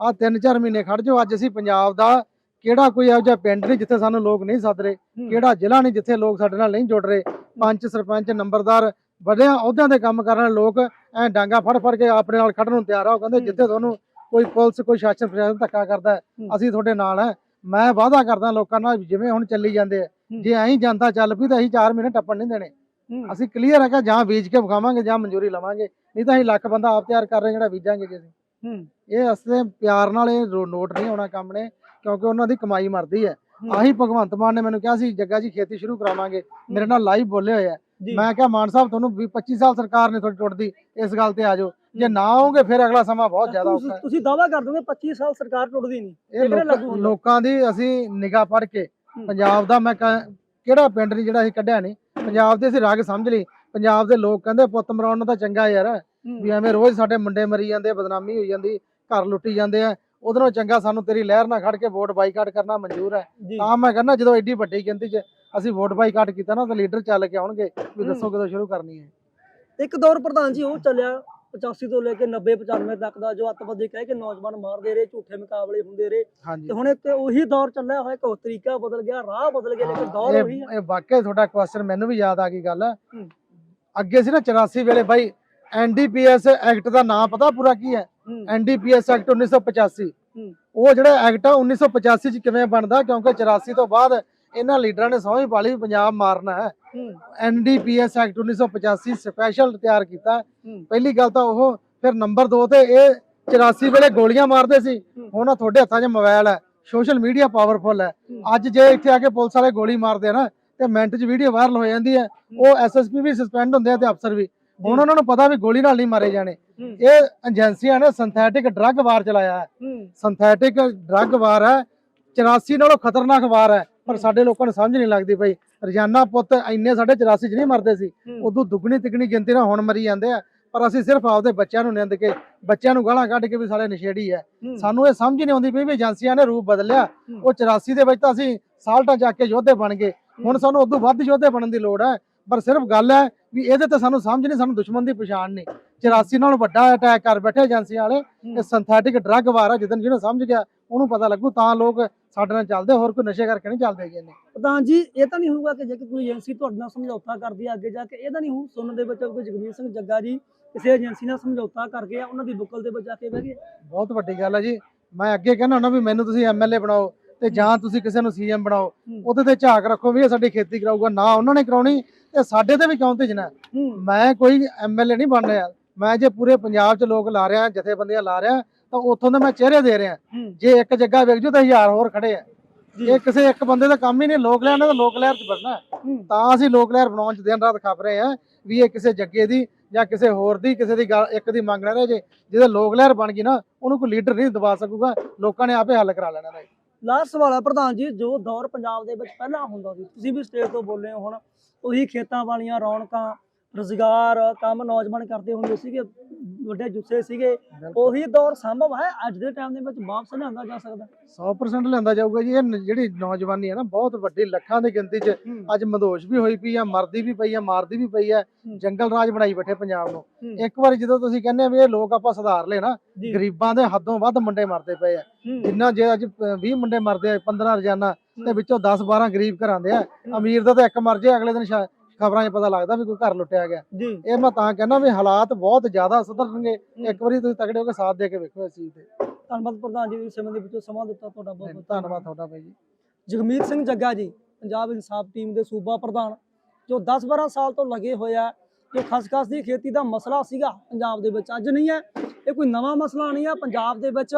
Speaker 2: ਆ ਤਿੰਨ ਚਾਰ ਮਹੀਨੇ ਖੜ ਜਾਓ ਅੱਜ ਅਸੀਂ ਪੰਜਾਬ ਦਾ ਕਿਹੜਾ ਕੋਈ ਇਹੋ ਜਿਹਾ ਪਿੰਡ ਨਹੀਂ ਜਿੱਥੇ ਸਾਨੂੰ ਲੋਕ ਨਹੀਂ ਸੱਦ ਰਹੇ। ਕਿਹੜਾ ਜ਼ਿਲ੍ਹਾ ਨਹੀਂ ਜਿੱਥੇ ਲੋਕ ਸਾਡੇ ਨਾਲ ਨਹੀਂ ਜੁੜ ਰਹੇ। ਪੰਚ ਸਰਪੰਚ ਨੰਬਰਦਾਰ ਵੱਡਿਆਂ ਅਹੁਦਿਆਂ ਦੇ ਕੰਮ ਕਰਨ ਵਾਲੇ ਲੋਕ ਐ ਡਾਂਗਾ ਫੜ ਫੜ ਕੇ ਆਪਣੇ ਨਾਲ ਖੜਨ ਨੂੰ ਤਿਆਰ ਆ। ਉਹ ਕਹਿੰਦੇ। ਜਿੱਥੇ ਤੁਹਾਨੂੰ ਕੋਈ ਪੁਲਿਸ ਕੋਈ ਸ਼ਾਸਨ ਪ੍ਰਸ਼ਾਸਨ ਧੱਕਾ ਕਰਦਾ। ਅਸੀਂ ਤੁਹਾਡੇ ਨਾਲ ਹੈ ਮੈਂ ਵਾਅਦਾ ਕਰਦਾ ਲੋਕਾਂ ਨਾਲ ਜਿਵੇਂ ਹੁਣ ਚੱਲੀ ਜਾਂਦੇ। ਜੇ ਐਂ ਜਨਤਾ ਚੱਲ ਪਈ ਤਾਂ ਅਸੀਂ 4 ਮਹੀਨੇ ਟੱਪਣ ਨਹੀਂ ਦੇਣੇ। ਅਸੀਂ ਕਲੀਅਰ ਹੈ ਕਿ ਜਾਂ ਬੀਜ ਕੇ ਵਿਖਾਵਾਂਗੇ ਜਾਂ ਮਨਜ਼ੂਰੀ ਲਵਾਂਗੇ। ਨਹੀਂ ਤਾਂ ਅਸੀਂ ਲੱਖ ਬੰਦਾ ਆਪ ਤਿਆਰ ਕਰ ਰਹੇ ਜਿਹੜਾ ਬੀਜਾਂਗੇ ਜੀ ਅਸੀਂ ਇਹ ਅਸਲੇ ਪਿਆਰ ਨਾਲ ਇਹ ਨੋਟ ਨਹੀਂ ਆਉਣਾ ਕੰਮ ਨੇ ਕਿਉਂਕਿ ਉਹਨਾਂ ਦੀ ਕਮਾਈ ਮਰਦੀ ਹੈ। ਆਹੀ ਭਗਵੰਤ ਮਾਨ ਨੇ ਮੈਨੂੰ ਕਿਹਾ ਸੀ ਜੱਗਾ ਜੀ ਖੇਤੀ ਸ਼ੁਰੂ ਕਰਾਵਾਂਗੇ। ਮੇਰੇ ਨਾਲ ਲਾਈਵ ਬੋਲੇ ਹੋਏ ਆ।
Speaker 1: ਜੀ
Speaker 2: ਮੈਂ ਕਿਹਾ ਮਾਨ ਸਾਹਿਬ ਤੁਹਾਨੂੰ 20 25 ਸਾਲ ਸਰਕਾਰ ਨੇ ਤੁਹਾਡੀ ਟੁੱਟਦੀ ਇਸ ਗੱਲ ਤੇ ਆ ਜਾਓ। ਜੇ ਨਾ ਆਓਗੇ ਫਿਰ ਅਗਲਾ ਸਮਾਂ ਬਹੁਤ ਜ਼ਿਆਦਾ ਔਖਾ
Speaker 1: ਤੁਸੀਂ ਦਾਵਾ ਕਰ ਦੋਗੇ 25 ਸਾਲ ਸਰਕਾਰ ਟੁੱਟਦੀ ਨਹੀਂ।
Speaker 2: ਇਹ ਲੋਕਾਂ- ਦੀ ਅਸੀਂ ਨਿਗਾਹ ਪੜ ਕੇ। ਪੰਜਾਬ ਦਾ ਮੈਂ ਕਹਿ- ਕਿਹੜਾ ਪਿੰਡ ਨਹੀਂ ਜਿਹੜਾ ਅਸੀਂ ਕੱਢਿਆ ਨਹੀਂ ਪੰਜਾਬ ਦੇ ਅਸੀਂ ਰਾਗ ਸਮਝ ਲਈ। ਪੰਜਾਬ ਦੇ ਲੋਕ ਕਹਿੰਦੇ ਪੁੱਤ ਮਰਾਉਣ ਨੂੰ ਤਾਂ ਚੰਗਾ ਯਾਰ। ਵੀ ਐਵੇਂ ਰੋਜ਼ ਸਾਡੇ ਮੁੰਡੇ ਮਰੀ ਜਾਂਦੇ ਬਦਨਾਮੀ ਹੋਈ ਜਾਂਦੀ ਘਰ ਲੁੱਟੀ ਜਾਂਦੇ ਆ। ਨਾਲੋਂ ਚੰਗਾ ਸਾਨੂੰ ਤੇਰੀ ਲਹਿਰ ਨਾਲ ਖੜ ਕੇ ਵੋਟ ਬਾਈਕਾਟ ਕਰਨਾ ਮਨਜ਼ੂਰ ਹੈ। ਤਾਂ ਮੈਂ ਕਹਿੰਦਾ ਜਦੋਂ ਐਡੀ ਵੱਡੀ ਗਿਣਤੀ 'ਚ ਅਸੀਂ ਵੋਟ ਬਾਈਕਾਟ ਕੀਤਾ ਨਾ ਤਾਂ ਲੀਡਰ ਚੱਲ ਕੇ ਆਉਣਗੇ ਵੀ। ਦੱਸੋ ਕਦੋਂ ਸ਼ੁਰੂ ਕਰਨੀ ਹੈ।
Speaker 1: ਇੱਕ ਦੌਰ ਪ੍ਰਧਾਨ ਜੀ ਉਹ ਚੱਲਿਆ 85 ਤੋਂ ਲੈ ਕੇ 90 95 ਤੱਕ ਦਾ ਜੋ ਅੱਤਵਾਦੀ ਕਹਿ ਕੇ ਨੌਜਵਾਨ ਮਾਰਦੇ ਰਹੇ ਝੂਠੇ ਮੁਕਾਬਲੇ ਹੁੰਦੇ ਰਹੇ। ਤੇ ਹੁਣ ਇੱਕ ਉਹੀ ਦੌਰ ਚੱਲਿਆ ਹੋਇਆ ਕਿ ਤਰੀਕਾ ਬਦਲ ਗਿਆ ਰਾਹ ਬਦਲ ਗਿਆ ਲੇਕਿਨ ਦੌਰ ਉਹੀ ਹੈ।
Speaker 2: ਇਹ ਵਾਕਿਆ ਤੁਹਾਡਾ ਕੁਐਸਚਨ ਮੈਨੂੰ ਵੀ ਯਾਦ ਆ ਗਈ ਗੱਲ। ਅੱਗੇ ਸੀ ਨਾ 84 ਵੇਲੇ ਬਾਈ ਐਨਡੀਪੀਐਸ ਐਕਟ ਦਾ ਨਾਮ ਪਤਾ ਪੂਰਾ ਕੀ ਹੈ? ਐਨਡੀਪੀਐਸ ਐਕਟ 1985
Speaker 1: ਹੂੰ।
Speaker 2: ਉਹ ਜਿਹੜਾ ਐਕਟ ਆ 1985 ਚ ਕਿਵੇਂ ਬਣਦਾ? ਕਿਉਂਕਿ 84 ਤੋਂ ਬਾਅਦ ਇਹਨਾਂ ਲੀਡਰਾਂ ਨੇ ਸਹੁੰ ਪਾਲੀ ਵੀ ਪੰਜਾਬ ਮਾਰਨਾ ਹੈ। ਐਨਡੀਪੀਐਸ ਐਕਟ 1985 ਸਪੈਸ਼ਲ ਤਿਆਰ ਕੀਤਾ। ਪਹਿਲੀ ਗੱਲ ਤਾਂ ਉਹ ਫਿਰ ਨੰਬਰ 2 ਤੇ ਇਹ 84 ਵੇਲੇ ਗੋਲੀਆਂ ਮਾਰਦੇ ਸੀ। ਹੁਣ ਤੁਹਾਡੇ ਹੱਥਾਂ 'ਚ ਮੋਬਾਈਲ ਹੈ। ਸੋਸ਼ਲ ਮੀਡੀਆ ਪਾਵਰਫੁਲ ਹੈ। ਅੱਜ ਜੇ ਇੱਥੇ ਆ ਕੇ ਪੁਲਿਸ ਵਾਲੇ ਗੋਲੀ ਮਾਰਦੇ ਆ ਨਾ ਤੇ ਮਿੰਟ 'ਚ ਵੀਡੀਓ ਵਾਇਰਲ ਹੋ ਜਾਂਦੀ ਹੈ। ਉਹ ਐਸਐਸਪੀ ਵੀ ਸਸਪੈਂਡ ਹੁੰਦੇ ਆ ਤੇ ਅਫਸਰ ਵੀ। ਹੁਣ ਉਹਨਾਂ ਨੂੰ ਪਤਾ ਵੀ ਗੋਲੀ ਨਾਲ ਨਹੀਂ ਮਾਰੇ ਜਾਣੇ। ਇਹ ਏਜੰਸੀਆਂ ਨੇ ਸਿੰਥੈਟਿਕ ਡਰੱਗ ਵਾਰ ਚਲਾਇਆ ਹੂੰ, ਸਿੰਥੈਟਿਕ ਡਰੱਗ ਵਾਰ ਹੈ। 84 ਨਾਲੋਂ ਖਤਰਨਾਕ ਵਾਰ ਹੈ। ਪਰ। ਸਾਡੇ ਲੋਕਾਂ ਨੂੰ ਸਮਝ ਨਹੀਂ ਲੱਗਦੀ ਬਈ ਰੋਜ਼ਾਨਾ ਪੁੱਤ ਇੰਨੇ ਸਾਡੇ 84 ਚ ਨਹੀਂ ਮਰਦੇ ਸੀ। ਉਦੋਂ ਦੁੱਗਣੀ ਤਿੱਗਣੀ ਗਿਣਤੀ ਨਾਲ ਹੁਣ ਮਰੀ ਜਾਂਦੇ ਆ। ਪਰ ਅਸੀਂ ਸਿਰਫ ਆਪਦੇ ਬੱਚਿਆਂ ਨੂੰ ਨਿੰਦ ਕੇ ਬੱਚਿਆਂ ਨੂੰ ਗਾਲਾਂ ਕੱਢ ਕੇ ਵੀ ਸਾਲੇ ਨਸ਼ੇੜੀ ਹੈ। ਸਾਨੂੰ ਇਹ ਸਮਝ ਨਹੀਂ ਆਉਂਦੀ ਵੀ ਏਜੰਸੀਆਂ ਨੇ ਰੂਪ ਬਦਲਿਆ। ਉਹ 84 ਦੇ ਵਿੱਚ ਤਾਂ ਅਸੀਂ ਸਾਲਟਾਂ ਜਾ ਕੇ ਯੋਧੇ ਬਣ ਗਏ। ਹੁਣ ਸਾਨੂੰ ਉਦੋਂ ਵੱਧ ਯੋਧੇ ਬਣਨ ਦੀ ਲੋੜ ਹੈ। ਪਰ ਸਿਰਫ ਗੱਲ ਹੈ ਵੀ ਇਹਦੇ ਤੇ ਸਾਨੂੰ ਸਮਝ ਨਹੀਂ ਸਾਨੂੰ ਦੁਸ਼ਮਣ ਦੀ ਪਛਾਣ ਨਹੀਂ। 84 ਨਾਲੋਂ ਵੱਡਾ ਅਟੈਕ ਕਰ ਬੈਠੇ ਏਜੰਸੀਆਂ ਵਾਲੇ। ਇਹ ਸਿੰਥੈਟਿਕ ਡਰੱਗ ਵਾਰ ਜਿੱਦਨ ਜਿਹਨੂੰ ਸਮਝ ਗਿਆ ਉਹਨੂੰ ਪਤਾ ਲੱਗੂ ਤਾਂ ਲੋਕ ਸਾਡੇ ਨਾਲ ਚੱਲਦੇ ਹੋਰ ਕੋਈ ਨਸ਼ੇ ਕਰਕੇ ਨਹੀਂ ਚੱਲਦੇ ਹੈਗੇ ਨੇ
Speaker 1: ਪ੍ਰਧਾਨ ਜੀ ਇਹ ਤਾਂ ਨਹੀਂ ਹੋਊਗਾ ਕਿ ਜੇ ਕੋਈ ਏਜੰਸੀ ਤੁਹਾਡੇ ਨਾਲ ਸਮਝੌਤਾ ਕਰਦੀ ਹੈ ਅੱਗੇ ਜਾ ਕੇ ਇਹ ਤਾਂ ਨਹੀਂ ਹੋਊ ਸੁਣਨ ਦੇ ਵਿੱਚ ਕੋਈ ਜਗਵੀਰ ਸਿੰਘ ਜੱਗਾ ਜੀ ਕਿਸੇ ਏਜੰਸੀ ਨਾਲ ਸਮਝੌਤਾ ਕਰ ਗਿਆ ਉਹਨਾਂ ਦੀ ਬੁੱਕਲ ਦੇ ਵਿੱਚ ਜਾ ਕੇ ਬਹਿ ਗਏ।
Speaker 2: ਬਹੁਤ ਵੱਡੀ ਗੱਲ ਹੈ ਜੀ। ਮੈਂ ਅੱਗੇ ਕਹਿੰਦਾ ਹੁੰਦਾ ਵੀ ਮੈਨੂੰ ਤੁਸੀਂ ਐਮਐਲਏ ਬਣਾਓ ਤੇ ਜਾਂ ਤੁਸੀਂ ਕਿਸੇ ਨੂੰ ਸੀਐਮ ਬਣਾਓ। ਉਹਦੇ ਤੇ ਝਾਕ ਰੱਖੋ ਵੀ ਇਹ ਸਾਡੀ ਖੇਤੀ ਕਰਾਊਗਾ ਨਾ ਉਹਨਾਂ ਨੇ ਕਰਾਉਣੀ ਤੇ ਸਾਡੇ ਤੇ ਵੀ ਕਿਉਂ ਭੇਜਣਾ? ਮੈਂ ਕੋਈ ਐਮਐਲਏ ਨਹੀਂ ਬਣ ਰਿਹਾ। ਮੈਂ ਜੇ ਪੂਰੇ ਪੰਜਾਬ 'ਚ ਲੋਕ ਲਾ ਰਿਹਾ ਜਥੇਬੰਦੀਆਂ ਲਾ ਰਿਹਾ ਤਾਂ ਉੱਥੋਂ ਦੇ ਮੈਂ ਚਿਹਰੇ ਦੇ ਰਿਹਾ। ਜੇ ਇੱਕ ਜੱਗਾ ਵਿਕ ਜੂ ਤਾਂ ਹਜ਼ਾਰ ਹੋਰ ਖੜੇ ਆ। ਇਹ ਕਿਸੇ ਇੱਕ ਬੰਦੇ ਦਾ ਕੰਮ ਹੀ ਨਹੀਂ ਲੋਕ ਨੇ ਤਾਂ ਲੋਕ ਲਹਿਰ 'ਚ ਵੜਨਾ। ਤਾਂ ਅਸੀਂ ਲੋਕ ਲਹਿਰ ਬਣਾਉਣ 'ਚ ਦਿਨ ਰਾਤ ਖਪ ਰਹੇ ਆ ਵੀ ਇਹ ਕਿਸੇ ਜੱਗੇ ਦੀ ਜਾਂ ਕਿਸੇ ਹੋਰ ਦੀ ਕਿਸੇ ਦੀ ਗੱਲ ਇੱਕ ਦੀ ਮੰਗ ਨਾ ਰਹੇ ਜੇ। ਜਿਹਦੇ ਲੋਕ ਲਹਿਰ ਬਣ ਗਈ ਨਾ ਉਹਨੂੰ ਕੋਈ ਲੀਡਰ ਨਹੀਂ ਦਬਾ ਸਕੂਗਾ। ਲੋਕਾਂ ਨੇ ਆਪੇ ਹੱਲ ਕਰਾ ਲੈਣਾ ਇਹਦਾ।
Speaker 1: ਲਾਸਟ ਸਵਾਲ ਹੈ ਪ੍ਰਧਾਨ ਜੀ ਜੋ ਦੌਰ ਪੰਜਾਬ ਦੇ ਵਿੱਚ ਪਹਿਲਾਂ ਹੁੰਦਾ ਸੀ ਤੁਸੀਂ ਵੀ ਸਟੇਜ ਤੋਂ ਬੋਲੇ ਹੋ ਹੁਣ ਉਹੀ ਖੇਤਾਂ ਵਾਲੀਆਂ ਰੌਣਕਾਂ ਰੁਜ਼ਗਾਰ ਕੰਮ ਨੌਜਵਾਨ ਕਰਦੇ ਹੁੰਦੇ ਸੀਗੇ ਵੱਡੇ ਜੁੱਸੇ ਸੀਗੇ। ਉਹੀ ਦੌਰ ਸੰਭਵ ਹੈ ਅੱਜ ਦੇ ਟਾਈਮ ਦੇ ਵਿੱਚ ਵਾਪਸ ਲਿਆਂਦਾ ਜਾ ਸਕਦਾ?
Speaker 2: 100% ਲੈਂਦਾ ਜਾਊਗਾ ਜੀ। ਇਹ ਜਿਹੜੀ ਨੌਜਵਾਨੀ ਹੈ ਨਾ ਬਹੁਤ ਵੱਡੀ ਲੱਖਾਂ ਦੀ ਗਿਣਤੀ 'ਚ ਅੱਜ ਮਦੋਸ਼ ਵੀ ਹੋਈ ਪਈ ਆ ਮਰਦੀ ਵੀ ਪਈ ਆ ਮਾਰਦੀ ਵੀ ਪਈ ਆ। ਜੰਗਲ ਰਾਜ ਬਣਾਈ ਬੈਠੇ ਪੰਜਾਬ ਨੂੰ। ਇੱਕ ਵਾਰੀ ਜਦੋਂ ਤੁਸੀਂ ਕਹਿੰਦੇ ਆ ਵੀ ਇਹ ਲੋਕ ਆਪਾਂ ਸੁਧਾਰ ਲਏ ਨਾ ਗਰੀਬਾਂ ਦੇ ਹੱਦੋਂ ਵੱਧ ਮੁੰਡੇ ਮਰਦੇ ਪਏ ਆ। ਜਿੰਨਾ ਜੇ ਅੱਜ ਅ, 20 ਮੁੰਡੇ ਮਰਦੇ ਆ 15 ਰੋਜ਼ਾਨਾ ਤੇ। ਵਿੱਚੋਂ 10 12 ਗਰੀਬ ਘਰਾਂ ਦੇ ਆ। ਅਮੀਰ ਦਾ ਤਾਂ ਇੱਕ ਮਰ ਜੇ ਅਗਲੇ ਦਿਨ ਖਬਰਾਂ 'ਚ ਪਤਾ ਲੱਗਦਾ ਵੀ ਕੋਈ ਘਰ ਲੁੱਟਿਆ ਗਿਆ।
Speaker 1: ਜੀ।
Speaker 2: ਇਹ ਮੈਂ ਤਾਂ ਕਹਿੰਦਾ ਵੀ ਹਾਲਾਤ ਬਹੁਤ ਜ਼ਿਆਦਾ ਸੁਧਰਨਗੇ। ਇੱਕ ਵਾਰੀ ਤੁਸੀਂ ਤਕੜੇ ਹੋ ਕੇ ਸਾਥ ਦੇ ਕੇ ਵੇਖੋ ਇਸ ਚੀਜ਼ ਤੇ।
Speaker 1: ਧੰਨਵਾਦ ਪ੍ਰਧਾਨ ਜੀ ਇਸ ਸਮੇਂ ਦੇ ਵਿੱਚੋਂ ਸਮਾਂ ਦਿੱਤਾ ਤੁਹਾਡਾ ਬਹੁਤ ਬਹੁਤ
Speaker 2: ਧੰਨਵਾਦ ਤੁਹਾਡਾ ਬਾਈ ਜੀ।
Speaker 1: ਜਗਮੀਤ ਸਿੰਘ ਜੱਗਾ ਜੀ ਪੰਜਾਬ ਇਨਸਾਫ ਟੀਮ ਦੇ ਸੂਬਾ ਪ੍ਰਧਾਨ ਜੋ 10-12 ਸਾਲ ਤੋਂ ਲੱਗੇ ਹੋਏ ਆ ਜੋ ਖਸਖਸ ਦੀ ਖੇਤੀ ਦਾ ਮਸਲਾ ਸੀਗਾ ਪੰਜਾਬ ਦੇ ਵਿੱਚ, ਅੱਜ ਨਹੀਂ ਹੈ। ਇਹ ਕੋਈ ਨਵਾਂ ਮਸਲਾ ਨਹੀਂ ਹੈ। ਪੰਜਾਬ ਦੇ ਵਿੱਚ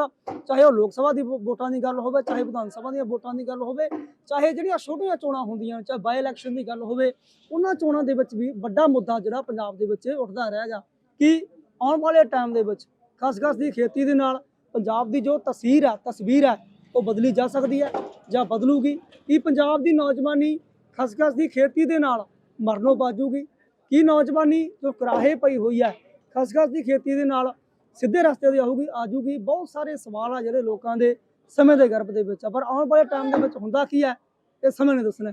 Speaker 1: ਚਾਹੇ ਉਹ ਲੋਕ ਸਭਾ ਦੀ ਵੋ- ਵੋਟਾਂ ਦੀ ਗੱਲ ਹੋਵੇ, ਚਾਹੇ ਵਿਧਾਨ ਸਭਾ ਦੀਆਂ ਵੋਟਾਂ ਦੀ ਗੱਲ ਹੋਵੇ, ਚਾਹੇ ਜਿਹੜੀਆਂ ਛੋਟੀਆਂ ਚੋਣਾਂ ਹੁੰਦੀਆਂ ਚਾਹੇ ਬਾਈ ਇਲੈਕਸ਼ਨ ਦੀ ਗੱਲ ਹੋਵੇ, ਉਹਨਾਂ ਚੋਣਾਂ ਦੇ ਵਿੱਚ ਵੀ ਵੱਡਾ ਮੁੱਦਾ ਜਿਹੜਾ ਪੰਜਾਬ ਦੇ ਵਿੱਚ ਉੱਠਦਾ ਰਹੇਗਾ ਕਿ ਆਉਣ ਵਾਲੇ ਟਾਈਮ ਦੇ ਵਿੱਚ ਖਸਖਸ ਦੀ ਖੇਤੀ ਦੇ ਨਾਲ ਪੰਜਾਬ ਦੀ ਜੋ ਤਸਵੀਰ ਹੈ ਤਸਵੀਰ ਹੈ, ਉਹ ਬਦਲੀ ਜਾ ਸਕਦੀ ਹੈ ਜਾਂ ਬਦਲੂਗੀ। ਕਿ ਪੰਜਾਬ ਦੀ ਨੌਜਵਾਨੀ ਖਸਖਸ ਦੀ ਖੇਤੀ ਦੇ ਨਾਲ ਮਰਨੋਂ ਬਾਜੂਗੀ? ਕੀ ਨੌਜਵਾਨੀ ਜੋ ਕਰਾਹੇ ਪਈ ਹੋਈ ਹੈ? ਖਸਖਸ ਦੀ ਖੇਤੀ ਦੇ ਨਾਲ ਸਿੱਧੇ ਰਸਤੇ ਤੇ ਆਊਗੀ ਆਜੂਗੀ। ਬਹੁਤ ਸਾਰੇ ਸਵਾਲ ਆ ਜਿਹੜੇ ਲੋਕਾਂ ਦੇ ਸਮੇਂ ਦੇ ਗਰਭ ਦੇ ਵਿੱਚ ਆ। ਪਰ ਆਉਣ ਵਾਲੇ ਟਾਈਮ ਦੇ ਵਿੱਚ ਹੁੰਦਾ ਕੀ ਹੈ? ਇਹ ਸਮੇਂ ਨੇ ਦੱਸਣਾ।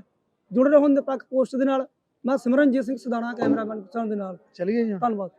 Speaker 1: ਜੁੜੇ ਰਹੋ ਨਿਰਪੱਖ ਪੋਸਟ ਦੇ ਨਾਲ। ਮੈਂ ਸਿਮਰਨਜੀਤ ਸਿੰਘ ਸਦਾਣਾ ਕੈਮਰਾਮੈਨ ਦੇ ਨਾਲ।
Speaker 2: ਚਲਿਏ ਜੀ
Speaker 1: ਧੰਨਵਾਦ।